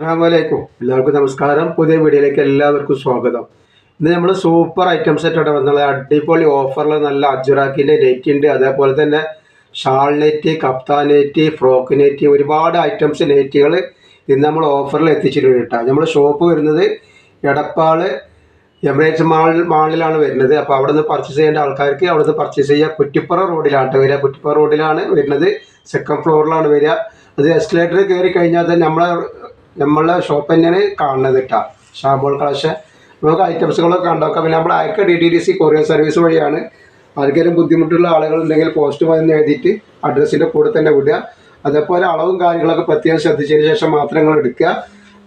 അസ്സാമലൈക്കും എല്ലാവർക്കും നമസ്കാരം. പുതിയ വീഡിയോയിലേക്ക് എല്ലാവർക്കും സ്വാഗതം. ഇന്ന് നമ്മൾ സൂപ്പർ ഐറ്റംസ് ആയിട്ടാണ് വന്നത് അടിപൊളി ഓഫറിൽ നല്ല അജുറാക്കിന്റെ നെറ്റ് ഉണ്ട് അതേപോലെ തന്നെ ഷാൾ നെറ്റ് കപ്താ നെറ്റ് ഫ്രോക്ക് നെറ്റ് ഒരുപാട് ഐറ്റംസ് നെറ്റുകൾ ഇന്ന് നമ്മൾ ഓഫറിൽ എത്തിച്ചിട്ടുണ്ട് കേട്ടോ നമ്മൾ ഷോപ്പ് വരുന്നത് എടപ്പാൾ എമിറേറ്റ്സ് മാൾ മാളിലാണ് വരുന്നത്. അപ്പോൾ അവിടെ നിന്ന് പർച്ചേസ് ചെയ്യേണ്ട ആൾക്കാർക്ക് അവിടെ നിന്ന് പർച്ചേസ് ചെയ്യുക കുറ്റിപ്പുറ റോഡിലാണ് വരിക. കുറ്റിപ്പുറ റോഡിലാണ് വരുന്നത്. സെക്കൻഡ് ഫ്ലോറിലാണ് വരിക. അത് എസ്കലേറ്റർ കയറി കഴിഞ്ഞാൽ തന്നെ നമ്മളെ നമ്മളെ ഷോപ്പ് തന്നെയാണ് കാണുന്നത് കേട്ടോ ഷാബോൾ കളക്ഷൻ നമുക്ക് ഐറ്റംസുകളൊക്കെ കണ്ടോക്കാം പിന്നെ നമ്മൾ അയക്ക D T D C courier service വഴിയാണ് ആർക്കെങ്കിലും ബുദ്ധിമുട്ടുള്ള ആളുകൾ ഉണ്ടെങ്കിൽ പോസ്റ്റ് വന്ന് എഴുതിയിട്ട് അഡ്രസ്സിന്റെ കൂടെ തന്നെ വിടുക. അതേപോലെ അളവും കാര്യങ്ങളൊക്കെ പ്രത്യേകം ശ്രദ്ധിച്ചതിന് ശേഷം മാത്രം നിങ്ങൾ എടുക്കുക.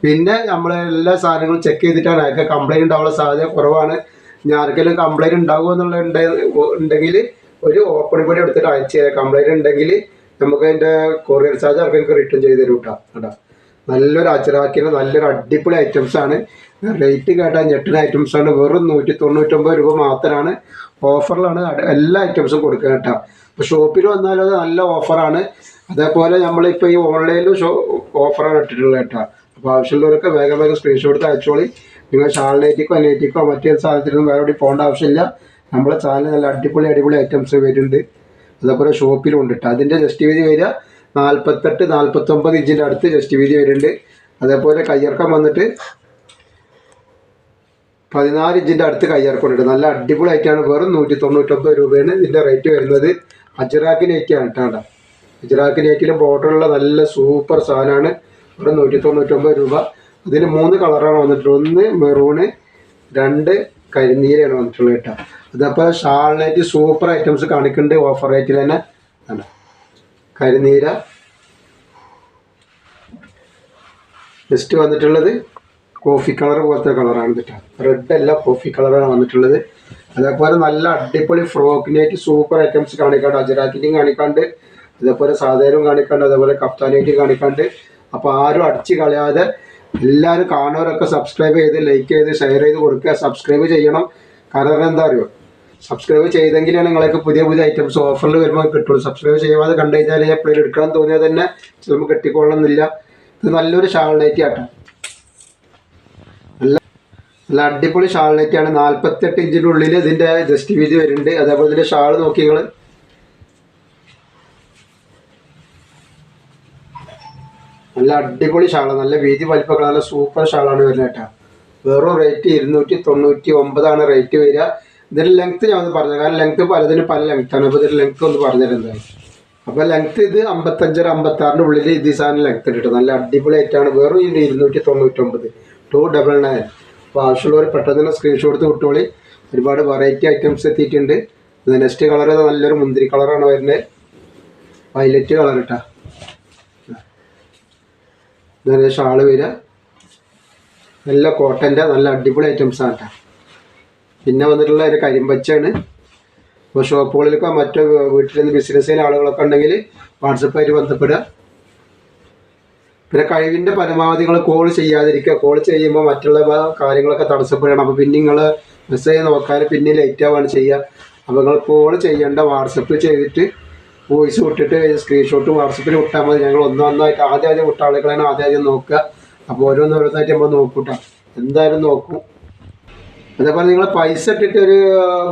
പിന്നെ നമ്മൾ എല്ലാ സാധനങ്ങളും ചെക്ക് ചെയ്തിട്ടാണ് അയക്കുക കംപ്ലൈന്റ് ഉണ്ടാവാനുള്ള സാധ്യത കുറവാണ്. ഇനി ആർക്കെങ്കിലും കംപ്ലൈന്റ് ഉണ്ടാകുമോ എന്നുള്ള ഉണ്ടെങ്കിൽ ഒരു ഓപ്പൺ കൂടി എടുത്തിട്ട് അയച്ചു തരാം. കംപ്ലൈന്റ് ഉണ്ടെങ്കിൽ നമുക്ക് അതിന്റെ കൊറിയർ ചാർജ് അവർക്ക് റിട്ടേൺ ചെയ്ത് തരും കേട്ടോ നല്ലൊരു അച്ചറാക്കിയ നല്ലൊരു അടിപൊളി ഐറ്റംസ് ആണ്. റേറ്റ് കേട്ടാൽ ഞെട്ടിന് ഐറ്റംസ് ആണ്. വെറും നൂറ്റി തൊണ്ണൂറ്റൊമ്പത് രൂപ മാത്രമാണ് ഓഫറിലാണ് എല്ലാ ഐറ്റംസും കൊടുക്കുക കേട്ടോ. അപ്പോൾ ഷോപ്പിൽ വന്നാലും അത് നല്ല ഓഫറാണ് അതേപോലെ നമ്മളിപ്പോൾ ഈ ഓൺലൈനിലും ഷോ ഓഫറാണ് ഇട്ടിട്ടുള്ളത് കേട്ടോ. അപ്പോൾ ആവശ്യമുള്ളവരൊക്കെ വേഗം വേഗം സ്ക്രീൻഷോട്ട് എടുത്ത് അയച്ചോളി. നിങ്ങൾ ചാനലിലേക്കോ അനേറ്റിക്കോ മറ്റേ സാധനത്തിനൊന്നും വേറെ എവിടെ പോകേണ്ട ആവശ്യമില്ല. നമ്മളെ ചാനൽ നല്ല അടിപൊളി അടിപൊളി ഐറ്റംസ് വരുന്നുണ്ട്. അതേപോലെ ഷോപ്പിലും ഉണ്ട് കേട്ടോ. അതിന്റെ ജസ്റ്റ് വീതി വരിക. നാൽപ്പത്തെട്ട് നാൽപ്പത്തൊമ്പത് ഇഞ്ചിന്റെ അടുത്ത് ജസ്റ്റ് വീതി വരുന്നുണ്ട്. അതേപോലെ കയ്യിറക്കം വന്നിട്ട് പതിനാല് ഇഞ്ചിന്റെ അടുത്ത് കയ്യിറക്കമുണ്ട് നല്ല അടിപൊളിയായിട്ടാണ്. വെറും നൂറ്റി തൊണ്ണൂറ്റൊമ്പത് രൂപയാണ് ഇതിന്റെ റേറ്റ് വരുന്നത്. അജറാക്ക് നെറ്റിയാണ് കേട്ടോ അജറാക്ക് ബോർഡറുള്ള നല്ല സൂപ്പർ സാധനമാണ്. വെറും നൂറ്റി തൊണ്ണൂറ്റൊമ്പത് രൂപ. അതിന് മൂന്ന് കളറാണ് വന്നിട്ടുള്ളത്. ഒന്ന് മെറൂണ് രണ്ട് കരിനീരയാണ് വന്നിട്ടുള്ളത് കേട്ടോ. അതേപോലെ ഷാൾ സൂപ്പർ ഐറ്റംസ് കാണിക്കുന്നുണ്ട്. ഓഫർ റേറ്റിൽ തന്നെ. കരിനീര നെക്സ്റ്റ് വന്നിട്ടുള്ളത് കോഫി കളർ പോലത്തെ കളറാണ് കേട്ടോ റെഡ് അല്ല കോഫി കളറാണ് വന്നിട്ടുള്ളത്. അതേപോലെ നല്ല അടിപൊളി ഫ്രോക്ക് നെറ്റ് സൂപ്പർ ഐറ്റംസ് കാണിക്കാണ്ട് അജറാക്കിറ്റും കാണിക്കാണ്ട് അതേപോലെ സാധാരണ കാണിക്കാണ്ട് അതേപോലെ കഫ്താനേറ്റും കാണിക്കാണ്ട്. അപ്പോൾ ആരും അടിച്ച് കളയാതെ എല്ലാവരും കാണുന്നവരൊക്കെ സബ്സ്ക്രൈബ് ചെയ്ത് ലൈക്ക് ചെയ്ത് ഷെയർ ചെയ്ത് കൊടുക്കുക. സബ്സ്ക്രൈബ് ചെയ്യണം. കാരണം എന്താ അറിയോ? സബ്സ്ക്രൈബ് ചെയ്തെങ്കിലാണ് നിങ്ങൾക്ക് പുതിയ പുതിയ ഐറ്റംസ് ഓഫറിൽ വരുമ്പോൾ കിട്ടുള്ളൂ. സബ്സ്ക്രൈബ് ചെയ്യാതെ കണ്ടു കഴിഞ്ഞാൽ എപ്പോഴും എടുക്കാൻ തോന്നിയാൽ തന്നെ ചിലപ്പോൾ കിട്ടിക്കൊള്ളണമെന്നില്ല. ഇത് നല്ലൊരു ഷാൾ ആട്ടോ. നല്ല നല്ല അടിപൊളി ഷാൾ ആണ്. നാൽപ്പത്തെട്ട് ഇഞ്ചിന്റെ ഉള്ളിൽ ഇതിന്റെ ജസ്റ്റ് വീതി വരുന്നുണ്ട്. അതേപോലെ ഇതിന്റെ ഷാൾ നോക്കി നിങ്ങൾ നല്ല അടിപൊളി ഷാളാണ് നല്ല വീതി വലിപ്പമൊക്കെ നല്ല സൂപ്പർ ഷാളാണ് വരുന്നത് കേട്ടോ. വേറൊരു റേറ്റ് ഇരുന്നൂറ്റി തൊണ്ണൂറ്റി ഒമ്പതാണ് റേറ്റ് വരിക. ഇതിന്റെ ലെങ്ത്ത് ഞാൻ ഒന്ന് പറഞ്ഞു കാരണം ലെങ്ത്ത് പലതിന് പല ലെങ്ത്താണ് അപ്പോൾ ഇതിന്റെ ലെങ്ത്ത് ഒന്ന് പറഞ്ഞിരുന്നത് അപ്പോൾ ലെങ്ത്ത് ഇത് അമ്പത്തഞ്ചര അമ്പത്താറിന്റെ ഉള്ളിൽ ഇത് സാധനം ലെങ്ത്ത് ഇട്ടു നല്ല അടിപൊളി ആയിട്ടാണ് വെറും ഇത് ഇരുന്നൂറ്റി തൊണ്ണൂറ്റൊമ്പത് ടു ഡബിൾ നയൻ അപ്പോൾ ആവശ്യമുള്ളവർ പെട്ടെന്ന് തന്നെ സ്ക്രീൻഷോട്ട് എടുത്ത് ഒരുപാട് വെറൈറ്റി ഐറ്റംസ് എത്തിയിട്ടുണ്ട്. നെക്സ്റ്റ് കളർ നല്ലൊരു മുന്തിരി കളറാണ് വരുന്നത്. വയലറ്റ് കളർ ഇട്ടാ. ഇതാണ് ഷാൾ വരിക. നല്ല കോട്ടന്റെ നല്ല അടിപൊളി ഐറ്റംസ് ആണ് കേട്ടോ. പിന്നെ വന്നിട്ടുള്ള ഒരു കരിമ്പച്ചാണ് ഇപ്പോൾ ഷോപ്പുകളിലൊക്കെ മറ്റു വീട്ടിൽ നിന്ന് ബിസിനസ് ചെയ്യുന്ന ആളുകളൊക്കെ ഉണ്ടെങ്കിൽ വാട്സപ്പായിട്ട് ബന്ധപ്പെടുക. പിന്നെ കഴിവിന്റെ പരമാവധി നിങ്ങൾ കോൾ ചെയ്യാതിരിക്കുക. കോൾ ചെയ്യുമ്പോൾ മറ്റുള്ള കാര്യങ്ങളൊക്കെ തടസ്സപ്പെടുകയാണ്. അപ്പോൾ പിന്നെ നിങ്ങൾ മെസ്സേജ് നോക്കാൻ പിന്നെ ലേറ്റ് ആവുകയാണ് ചെയ്യുക. അപ്പോൾ നിങ്ങൾ കോൾ ചെയ്യേണ്ട വാട്സപ്പ് ചെയ്തിട്ട് വോയിസ് വിട്ടിട്ട് സ്ക്രീൻഷോട്ട് വാട്സപ്പിൽ വിട്ടാൽ മതി. ഞങ്ങൾ ഒന്നൊന്നായിട്ട് ആദ്യം ആദ്യം വിട്ട ആളുകളാണ് ആദ്യം ആദ്യം നോക്കുക. അപ്പോൾ ഓരോന്ന് ഓരോന്നായിട്ട് നമ്മൾ നോക്കൂട്ടാം. എന്തായാലും നോക്കും. അതേപോലെ നിങ്ങൾ പൈസ ഇട്ടിട്ട് ഒരു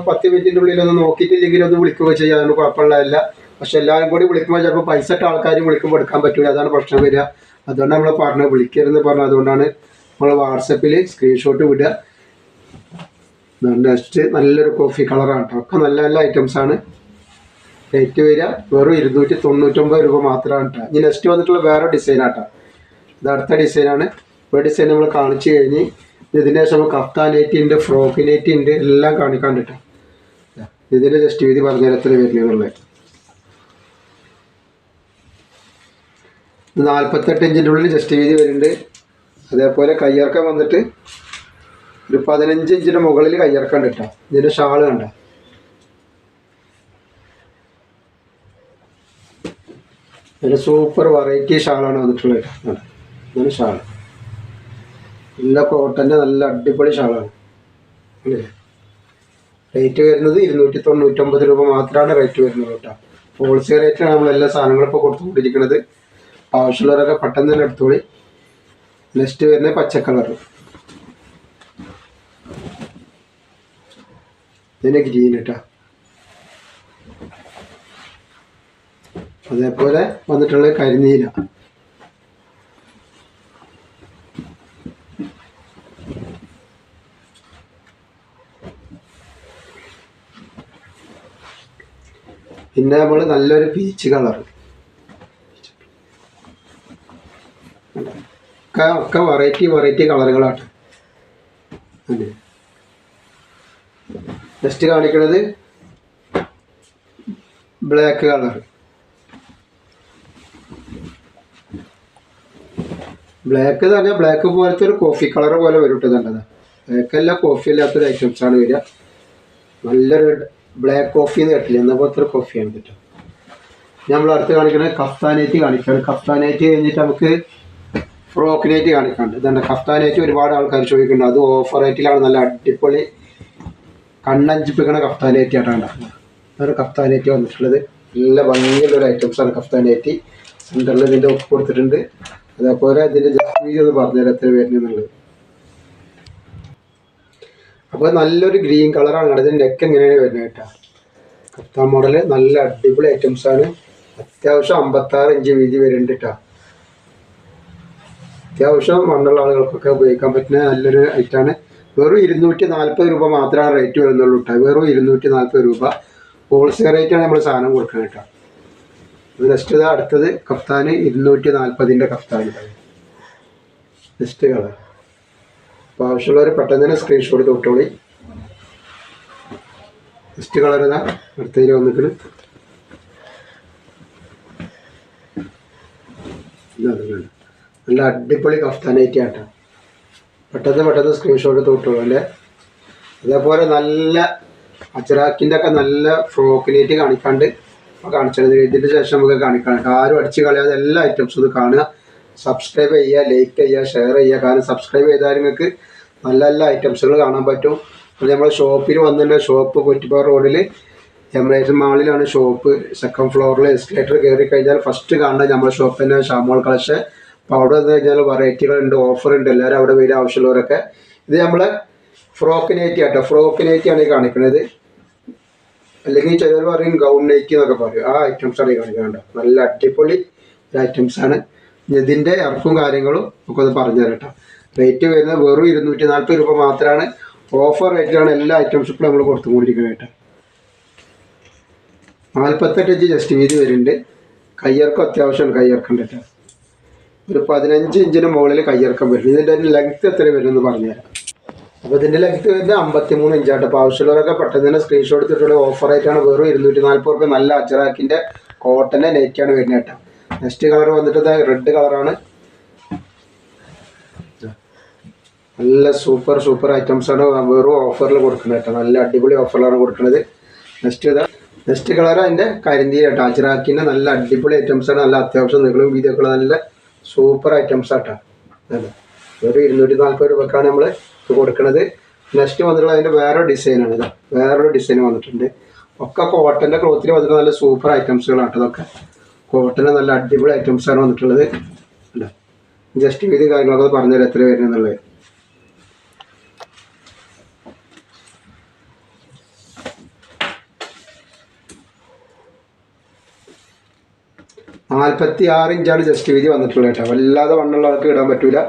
പത്ത് മിനിറ്റിന്റെ ഉള്ളിൽ ഒന്ന് നോക്കിയിട്ടില്ലെങ്കിൽ ഒന്ന് വിളിക്കുകയോ ചെയ്യാം. അതിന് കുഴപ്പമുള്ളതല്ല. പക്ഷെ എല്ലാവരും കൂടി വിളിക്കുമ്പോൾ ചിലപ്പോൾ പൈസ ഇട്ട ആൾക്കാരും വിളിക്കുമ്പോൾ എടുക്കാൻ പറ്റില്ല അതാണ് പ്രശ്നം വരിക. അതുകൊണ്ട് നമ്മൾ പറഞ്ഞത്. വിളിക്കരുതെന്ന് പറഞ്ഞത്. അതുകൊണ്ടാണ് നമ്മൾ വാട്സപ്പിൽ സ്ക്രീൻഷോട്ട് വിടുക. നെക്സ്റ്റ് നല്ലൊരു കോഫി കളറാണ് കേട്ടോ. ഒക്കെ നല്ല നല്ല ഐറ്റംസ് ആണ്. റേറ്റ് വരിക വെറും ഇരുന്നൂറ്റി തൊണ്ണൂറ്റൊമ്പത് രൂപ മാത്രമാണ് കേട്ടോ. ഇനി നെക്സ്റ്റ് വന്നിട്ടുള്ള വേറെ ഡിസൈൻ ആട്ടോ ഇത് അടുത്ത ഡിസൈനാണ്. ഒരു ഡിസൈൻ നമ്മൾ കാണിച്ചു കഴിഞ്ഞ് ഇതിന് ശേഷം കഫ്താൻ ഉണ്ട് ഫ്രോക്ക് ഉണ്ട് എല്ലാം കാണിക്കാൻ കേട്ടോ ഇതിന്റെ ജസ്റ്റ് വീതി പറഞ്ഞാൽ എത്ര വരുന്നുള്ളത് നാൽപ്പത്തെട്ട് ഇഞ്ചിന്റെ ഉള്ളിൽ ജസ്റ്റ് വീതി വരുന്നുണ്ട്. അതേപോലെ കയ്യിറക്കം വന്നിട്ട് ഒരു പതിനഞ്ച് ഇഞ്ചിന്റെ മുകളിൽ കയ്യിറക്കം ഉണ്ട് കേട്ടോ. ഇതിന്റെ ഷാൾ കണ്ട? ഒരു സൂപ്പർ വെറൈറ്റി ഷാളാണ് വന്നിട്ടുള്ളത് കേട്ടോ. ഇതാണ് ഷാൾ നല്ല കോട്ടന്റെ നല്ല അടിപൊളി ഷാളാണ്. റേറ്റ് വരുന്നത് ഇരുന്നൂറ്റി തൊണ്ണൂറ്റൊമ്പത് രൂപ മാത്രമാണ് റേറ്റ് വരുന്നത് കേട്ടോ. ഹോൾസെയിൽ റേറ്റാണ് നമ്മൾ എല്ലാ സാധനങ്ങളും ഇപ്പോൾ കൊടുത്തുകൊണ്ടിരിക്കുന്നത്. ആവശ്യമുള്ളവരൊക്കെ പെട്ടെന്ന് തന്നെ എടുത്തോളി. നെക്സ്റ്റ് വരുന്നത് പച്ച കളർ ഇതിന് ഗ്രീൻ കേട്ടോ അതേപോലെ വന്നിട്ടുള്ള കരിനീല. പിന്നെ നമ്മൾ നല്ലൊരു പീച്ച് കളർ ഒക്കെ ഒക്കെ വെറൈറ്റി വെറൈറ്റി കളറുകളാണ് നെക്സ്റ്റ് കാണിക്കുന്നത് ബ്ലാക്ക് കളർ ബ്ലാക്ക് തന്നെ ബ്ലാക്ക് പോലത്തെ ഒരു കോഫി കളർ പോലെ വരും കേട്ടോ നല്ലത്. ബ്ലാക്ക് അല്ല കോഫി അല്ലാത്തൊരു ആണ് വരിക. നല്ലൊരു ബ്ലാക്ക് കോഫി എന്ന് കേട്ടില്ല? എന്ന പോലത്തെ ഒരു കോഫിയാണ് കേട്ടോ നമ്മൾ അടുത്ത് കാണിക്കുന്നത് കഫ്താനേറ്റ് കാണിക്കുകയാണ് കഫ്താനേറ്റ് കഴിഞ്ഞിട്ട് നമുക്ക് ഫ്രോക്കിനേറ്റ് കാണിക്കാണ്ട് ഇതാണ് കഫ്താനേറ്റ് ഒരുപാട് ആൾക്കാർ ചോദിക്കുന്നുണ്ട്. അത് ഓഫർ റേറ്റിലാണ് നല്ല അടിപൊളി കണ്ണഞ്ചിപ്പിക്കണ കഫ്താനേറ്റ് ആയിട്ടാണ് ഉണ്ടാക്കുന്നത്. അതൊരു കഫ്താനേറ്റ് വന്നിട്ടുള്ളത്. നല്ല ഭംഗിയുള്ള ഒരു ഐറ്റംസാണ് കഫ്താനേറ്റ് സെന്ററിൽ ഇതിന്റെ ഒപ്പ് കൊടുത്തിട്ടുണ്ട്. അതേപോലെ ഇതിന്റെ ജസ്റ്റ് ഒന്ന് പറഞ്ഞുതരാം എത്ര വരുന്നുള്ളത് അപ്പോൾ നല്ലൊരു ഗ്രീൻ കളറാണ് ഇതിന്റെ നെക്ക് എങ്ങനെയാണ് വരുന്നത് കേട്ടോ. കഫ്താൻ മോഡൽ നല്ല അടിപൊളി ഐറ്റംസ് ആണ്. അത്യാവശ്യം അമ്പത്താറ് ഇഞ്ച് വീതി വരുന്നുണ്ട് കേട്ടോ. അത്യാവശ്യം മണ്ണുള്ള ആളുകൾക്കൊക്കെ ഉപയോഗിക്കാൻ പറ്റുന്ന നല്ലൊരു ഐറ്റാണ് വെറും ഇരുന്നൂറ്റി നാൽപ്പത് രൂപ മാത്രമാണ് റേറ്റ് വരുന്നുള്ളൂ കേട്ടോ. വെറും ഇരുന്നൂറ്റി നാൽപ്പത് രൂപ ഹോൾസെയിൽ റേറ്റാണ് നമ്മൾ സാധനം കൊടുക്കുന്നത് കേട്ടോ. നെക്സ്റ്റ് ഇത് അടുത്തത് കഫ്താന് ഇരുന്നൂറ്റി നാൽപ്പതിന്റെ കഫ്താൻ നെക്സ്റ്റ് കളർ അപ്പോൾ ആവശ്യമുള്ളവർ പെട്ടെന്ന് തന്നെ സ്ക്രീൻഷോട്ട് തൊട്ടോളി ലിസ്റ്റ് കളർ ഇതാ അടുത്തതിൽ വന്നിട്ട് നല്ല അടിപൊളി കഫ്താനായിട്ട് ആട്ടോ. പെട്ടെന്ന് പെട്ടെന്ന് സ്ക്രീൻഷോട്ട് തൊട്ടോളൂ അല്ലേ? അതേപോലെ നല്ല അച്ചറാക്കിന്റെ ഒക്കെ നല്ല ഫ്രോക്കിലേറ്റ് കാണിക്കാണ്ട്. കാണിച്ചത് ഇതിന്റെ ശേഷം നമുക്ക് കാണിക്കാം. ആരും അടിച്ച് കളയാതെ എല്ലാ ഐറ്റംസും ഇത് കാണുക. സബ്സ്ക്രൈബ് ചെയ്യുക ലൈക്ക് ചെയ്യുക ഷെയർ ചെയ്യുക. കാരണം സബ്സ്ക്രൈബ് ചെയ്താൽ നിങ്ങൾക്ക് നല്ല നല്ല ഐറ്റംസുകൾ കാണാൻ പറ്റും. അപ്പോൾ നമ്മൾ ഷോപ്പിൽ വന്നിട്ട് ഷോപ്പ് കുറ്റിപ്പാറ റോഡിൽ എമറേറ്റ് മാളിലാണ് ഷോപ്പ് സെക്കൻഡ് ഫ്ലോറിൽ എസ്കലേറ്റർ കയറി കഴിഞ്ഞാൽ ഫസ്റ്റ് കാണുന്നത് നമ്മുടെ ഷോപ്പ് തന്നെ ഷാമോൾ കളക്ഷൻ അപ്പോൾ അവിടെ വന്നു കഴിഞ്ഞാൽ വെറൈറ്റികളുണ്ട് ഓഫർ ഉണ്ട്. എല്ലാവരും അവിടെ വരിക ആവശ്യമുള്ളവരൊക്കെ. ഇത് നമ്മൾ ഫ്രോക്ക് നൈറ്റി ആട്ടോ. ഫ്രോക്ക് നൈറ്റിയാണ് ഈ കാണിക്കുന്നത്. അല്ലെങ്കിൽ ചിലർ പറയും ഗൗൺ നൈറ്റി എന്നൊക്കെ പറയും. ആ ഐറ്റംസാണ് ഈ കാണിക്കുന്നത് നല്ല അടിപൊളി ഐറ്റംസ് ഐറ്റംസാണ് ഇതിന്റെ ഇറക്കും കാര്യങ്ങളും നമുക്കൊന്ന് പറഞ്ഞു തരാം റേറ്റ് വരുന്നത് വെറും ഇരുന്നൂറ്റി നാൽപ്പത് രൂപ മാത്രമാണ്. ഓഫർ റേറ്റിലാണ് എല്ലാ ഐറ്റംസും നമ്മൾ കൊടുത്തുകൊണ്ടിരിക്കുന്നത് കേട്ടോ. നാൽപ്പത്തെട്ട് ഇഞ്ച് ജസ്റ്റ് വീതി വരുന്നുണ്ട്. കയ്യിറക്കം അത്യാവശ്യമാണ് കയ്യിറക്കം കേട്ടോ. ഒരു പതിനഞ്ച് ഇഞ്ചിന് മുകളിൽ കയ്യിറക്കം വരും. ഇതിന്റെ ലെങ്ത് എത്ര വരും എന്ന് പറഞ്ഞുതരാം. അപ്പോൾ ഇതിന്റെ ലെങ്ത് വരുന്നത് അമ്പത്തി മൂന്ന് ഇഞ്ചാണ് അപ്പോൾ ആവശ്യമുള്ളവരൊക്കെ പെട്ടെന്ന് തന്നെ സ്ക്രീൻഷോട്ട് എടുത്തിട്ടുള്ള ഓഫർ ആയിട്ടാണ് വെറും ഇരുന്നൂറ്റി നാൽപ്പത് റുപ്യ നല്ല അച്ചറാക്കിന്റെ കോട്ടന്റെ നെറ്റാണ് വരുന്നത് കേട്ടോ. നെക്സ്റ്റ് കളർ വന്നിട്ട് റെഡ് കളറാണ് നല്ല സൂപ്പർ സൂപ്പർ ഐറ്റംസ് ആണ്. വെറും ഓഫറിൽ കൊടുക്കുന്നത് കേട്ടോ നല്ല അടിപൊളി ഓഫറിലാണ് കൊടുക്കുന്നത് നെക്സ്റ്റ് ഇതാ. നെക്സ്റ്റ് കളർ അതിന്റെ കരിന്തി കേട്ടോ അച്ചറാക്കിന്റെ നല്ല അടിപൊളി ഐറ്റംസ് ആണ്. നല്ല അത്യാവശ്യം നിങ്ങളും വീതിയൊക്കെ നല്ല സൂപ്പർ ഐറ്റംസ് ആട്ടോ അല്ല ഒരു ഇരുന്നൂറ്റി നാൽപ്പത് രൂപക്കാണ് നമ്മൾ കൊടുക്കുന്നത് നെക്സ്റ്റ് വന്നിട്ടുള്ള അതിന്റെ വേറൊരു ഡിസൈനാണ് ഇതാ. വേറൊരു ഡിസൈൻ വന്നിട്ടുണ്ട്. ഒക്കെ കോട്ടന്റെ ക്ലോത്തിൽ വന്നിട്ട് നല്ല സൂപ്പർ ഐറ്റംസുകളാണ് ഇതൊക്കെ. കോട്ടന്റെ നല്ല അടിപൊളി ഐറ്റംസാണ് വന്നിട്ടുള്ളത്. ജസ്റ്റ് വീതി കാര്യങ്ങളൊക്കെ പറഞ്ഞുതരാം എത്ര വരുന്നുള്ളത് നാൽപ്പത്തി ആറ് ഇഞ്ചാണ് ജസ്റ്റ് വീതി വന്നിട്ടുള്ളത് കേട്ടോ. വല്ലാതെ വണ്ണുള്ളവർക്ക് ഇടാൻ പറ്റൂല.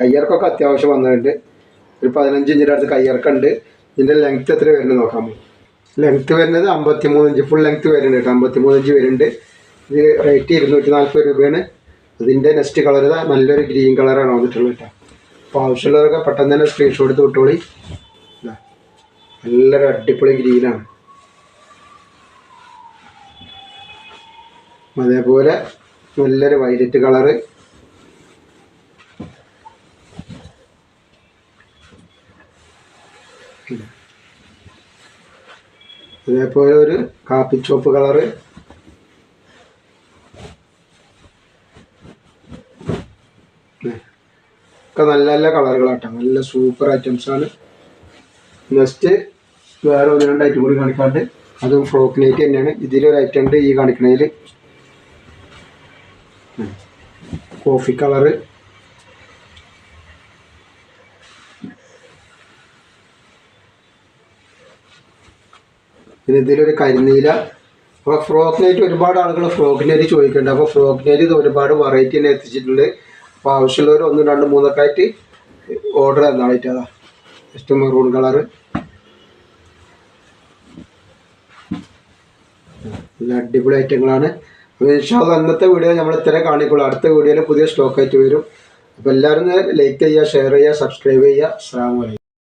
കയ്യർക്കൊക്കെ അത്യാവശ്യം വന്നിട്ടുണ്ട്. ഒരു പതിനഞ്ച് ഇഞ്ചിന്റെ അടുത്ത് കയ്യിറക്കുണ്ട് ഇതിന്റെ ലെങ്ത്ത് എത്ര വരുന്നത് നോക്കാം. ലെങ്ത്ത് വരുന്നത് അമ്പത്തി മൂന്ന് ഇഞ്ച്. ഫുൾ ലെങ്ത്ത് വരുന്നുണ്ട് കേട്ടോ. അമ്പത്തി മൂന്ന് ഇഞ്ച് വരുന്നുണ്ട്. ഇത് റേറ്റ് ഇരുന്നൂറ്റി നാൽപ്പത് രൂപയാണ് അതിന്റെ നെക്സ്റ്റ് കളർ നല്ലൊരു ഗ്രീൻ കളറാണ് വന്നിട്ടുള്ളത് കേട്ടോ. അപ്പോൾ ആവശ്യമുള്ളവരൊക്കെ പെട്ടെന്ന് തന്നെ സ്ക്രീൻഷോട്ട് എടുത്ത് വിട്ടോളി. ഇതാ. നല്ലൊരു അടിപൊളി ഗ്രീനാണ് അതേപോലെ നല്ലൊരു വൈലറ്റ് കളറ് അതേപോലെ ഒരു കാപ്പി ചോപ്പ് കളറ് ഒക്കെ നല്ല നല്ല കളറുകളാട്ടോ. നല്ല സൂപ്പർ ഐറ്റംസാണ് നെക്സ്റ്റ് വേറെ ഒന്ന് രണ്ട് ഐറ്റം കൂടി കാണിക്കാണ്ട്. അതും ഫ്രോക്കിലേക്ക് തന്നെയാണ്. ഇതിലൊരു ഐറ്റം ഉണ്ട് ഈ കാണിക്കണതിൽ കോഫി കളറ് പിന്നെ ഇതിലൊരു കരിനീല. അപ്പോൾ ഫ്രോക്ക് നൈറ്റ് ഒരുപാട് ആളുകൾ ഫ്രോക്ക് നൈറ്റ് ചോദിക്കുന്നുണ്ട് അപ്പോൾ ഫ്രോക്ക് നൈറ്റ് ഇത് ഒരുപാട് വെറൈറ്റി തന്നെ എത്തിച്ചിട്ടുണ്ട്. അപ്പോൾ ആവശ്യമുള്ളവർ ഒന്ന് രണ്ട് മൂന്നൊക്കെ ആയിട്ട് ഓർഡർ തന്നാളായിട്ട് അതാ ജസ്റ്റ് മെറൂൺ കളറ് നല്ല അടിപൊളി ഐറ്റങ്ങളാണ് അപ്പോൾ അന്നത്തെ വീഡിയോ നമ്മൾ ഇത്ര കാണിക്കുള്ളൂ. അടുത്ത വീഡിയോയിൽ പുതിയ സ്റ്റോക്ക് ആയിട്ട് വരും. അപ്പോൾ എല്ലാവരും ലൈക്ക് ചെയ്യുക ഷെയർ ചെയ്യുക സബ്സ്ക്രൈബ് ചെയ്യുക. അസ്സാം